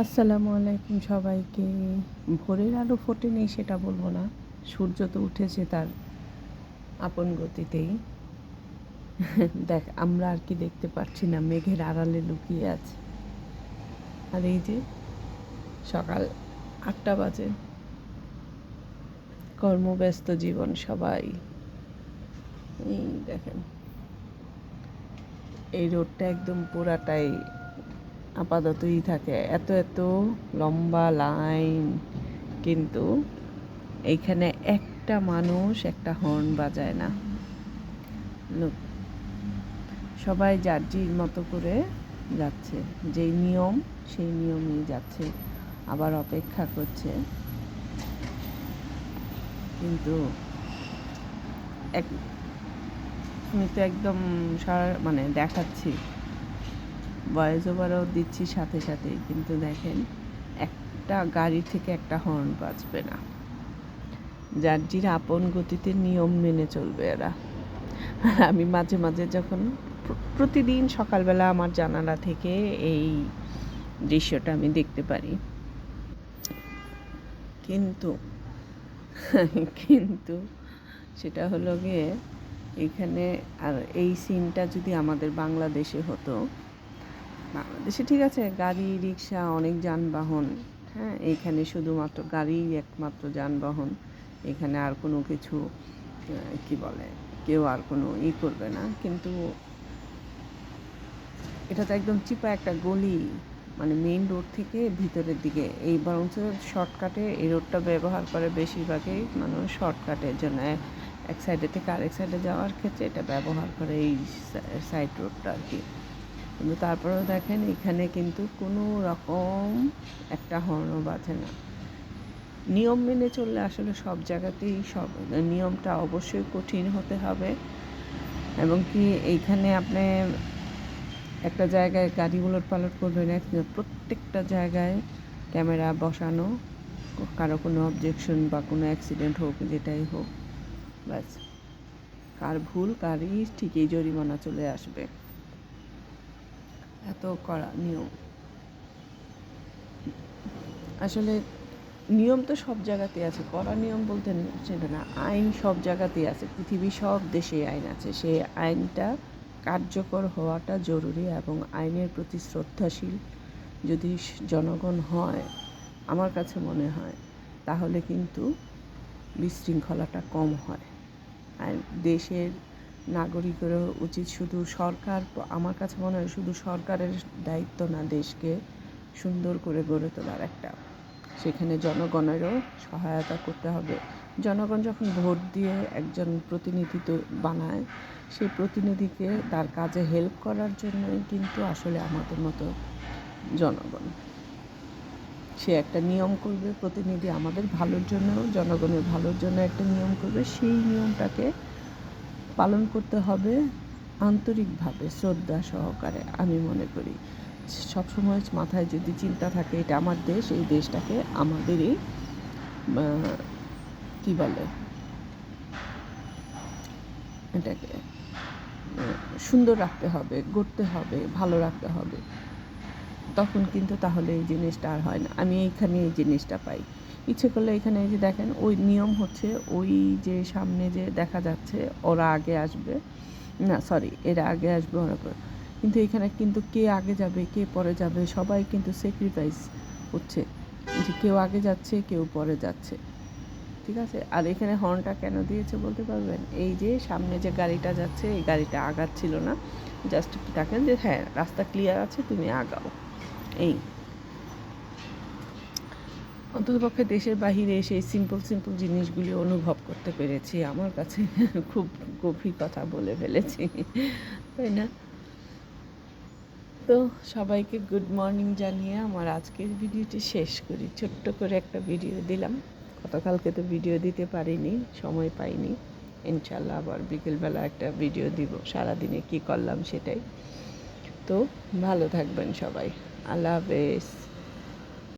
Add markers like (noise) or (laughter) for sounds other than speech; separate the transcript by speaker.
Speaker 1: আসসালামু আলাইকুম সবাইকে। ভোরের আলো ফোটেনি, সেটা বলব না। সূর্য তো উঠেছে তার আপন গতিতেই। দেখ, আমরা আর কি দেখতে পাচ্ছি না, মেঘের আড়ালে লুকিয়ে আছে। আর এই যে সকাল আটটা বাজে। কর্মব্যস্ত জীবন সবাই। এই দেখেন, এই রোডটা একদম পুরাটাই আপাততই থাকে। এত এত লম্বা লাইন, কিন্তু এইখানে একটা মানুষ একটা হর্ন বাজায় না। সবাই যার মতো করে যাচ্ছে, যেই নিয়ম, সেই নিয়মেই যাচ্ছে, আবার অপেক্ষা করছে। কিন্তু এক, আমি তো একদম সারা মানে দেখাচ্ছি। ভয়েস ওভারও দিচ্ছি সাথে সাথে কিন্তু দেখেন, একটা গাড়ি থেকে একটা হর্ন বাজবে না। যার আপন গতিতে নিয়ম মেনে চলবে এরা। আর আমি মাঝে মাঝে যখন প্রতিদিন সকালবেলা আমার জানালা থেকে এই দৃশ্যটা আমি দেখতে পারি। কিন্তু কিন্তু সেটা হলো গিয়ে এখানে আর এই সিনটা যদি আমাদের বাংলাদেশে হতো বাংলাদেশে ঠিক আছে, গাড়ি, রিক্সা, অনেক যানবাহন হ্যাঁ এইখানে শুধুমাত্র গাড়ি একমাত্র যানবাহন, এখানে আর কোনো কিছু কি বলে, কেউ আর কোনো ই করবে না, কিন্তু এটা তো একদম চিপা একটা গলি মানে মেইন রোড থেকে ভিতরের দিকে, এই বরঞ্চ শর্টকাটে এই রোডটা ব্যবহার করে বেশিরভাগই মানুষ শর্টকাটের জন্য, এক সাইডে থেকে আরেক সাইডে যাওয়ার ক্ষেত্রে এটা ব্যবহার করে এই সাইড রোডটা আর কি। কিন্তু তারপরেও দেখেন এখানে কিন্তু কোনো রকম একটা হর্নও বাজে না। নিয়ম মেনে চললে আসলে সব জায়গাতেই সব, নিয়মটা অবশ্যই কঠিন হতে হবে। এবং কি এইখানে আপনি একটা জায়গায় গাড়ি উলট পালট করবেন প্রত্যেকটা জায়গায় ক্যামেরা বসানো, কারও কোনো অবজেকশন বা কোনো অ্যাক্সিডেন্ট হোক, যেটাই হোক, ব্যাস। কার ভুল, কারই ঠিকই জরিমানা চলে আসবে। এত কড়া নিয়ম। আসলে নিয়ম তো সব জায়গাতে আছে কড়া নিয়ম বলতে সেটা না, আইন সব জায়গাতেই আছে পৃথিবীর সব দেশে আইন আছে। সেই আইনটা কার্যকর হওয়াটা জরুরি এবং আইনের প্রতি শ্রদ্ধাশীল যদি জনগণ হয়, আমার কাছে মনে হয়, তাহলে কিন্তু বিশৃঙ্খলাটা কম হয়। আর দেশের নাগরিকেরও উচিত শুধু সরকার, আমার কাছে মনে হয় শুধু সরকারের দায়িত্ব না, দেশকে সুন্দর করে গড়ে তোলার একটা। সেখানে জনগণেরও সহায়তা করতে হবে। জনগণ যখন ভোট দিয়ে একজন প্রতিনিধি তো বানায়, সেই প্রতিনিধিকে তার কাজে হেল্প করার জন্যই কিন্তু আসলে আমাদের মতো জনগণ। সে একটা নিয়ম করবে, প্রতিনিধি আমাদের ভালোর জন্য, জনগণের ভালোর জন্য একটা নিয়ম করবে, সেই নিয়মটাকে পালন করতে হবে আন্তরিকভাবে, শ্রদ্ধা সহকারে আমি মনে করি। সবসময় মাথায় যদি চিন্তা থাকে, এটা আমার দেশ, এই দেশটাকে আমাদেরই কী বলে? এটাকে সুন্দর রাখতে হবে, গড়তে হবে, ভালো রাখতে হবে। তখন কিন্তু তাহলে এই জিনিসটা আর হয় না। আমি এইখানে এই জিনিসটা পাই। ইচ্ছে করলে এখানে এই যে দেখেন, ওই নিয়ম হচ্ছে ওই যে সামনে যে দেখা যাচ্ছে, ওরা আগে আসবে। না সরি এরা আগে আসবে ওরা কিন্তু এখানে কিন্তু কে আগে যাবে, কে পরে যাবে, সবাই কিন্তু স্যাক্রিফাইস হচ্ছে। যে কেউ আগে যাচ্ছে, কেউ পরে যাচ্ছে। ঠিক আছে? আর এখানে হর্নটা কেন দিয়েছে বলতে পারবেন? এই যে সামনে যে গাড়িটা যাচ্ছে, এই গাড়িটা আগাচ্ছিল না। জাস্ট দেখেন যে হ্যাঁ রাস্তা ক্লিয়ার আছে, তুমি আগাও। এই অন্ততপক্ষে দেশের বাহিরে এসে এই সিম্পল সিম্পল জিনিসগুলি অনুভব করতে পেরেছি। আমার কাছে (laughs) খুব গভীর কথা বলে ফেলেছি। তাই না? তো সবাইকে গুড মর্নিং জানিয়ে আমার আজকের ভিডিওটি শেষ করি। ছোট্ট করে একটা ভিডিও দিলাম। গতকালকে তো ভিডিও দিতে পারিনি, সময় পাইনি। ইনশাল্লাহ আবার বিকেলবেলা একটা ভিডিও দিব। সারাদিনে কি করলাম সেটাই। তো ভালো থাকবেন সবাই। আল্লাহ হাফেজ।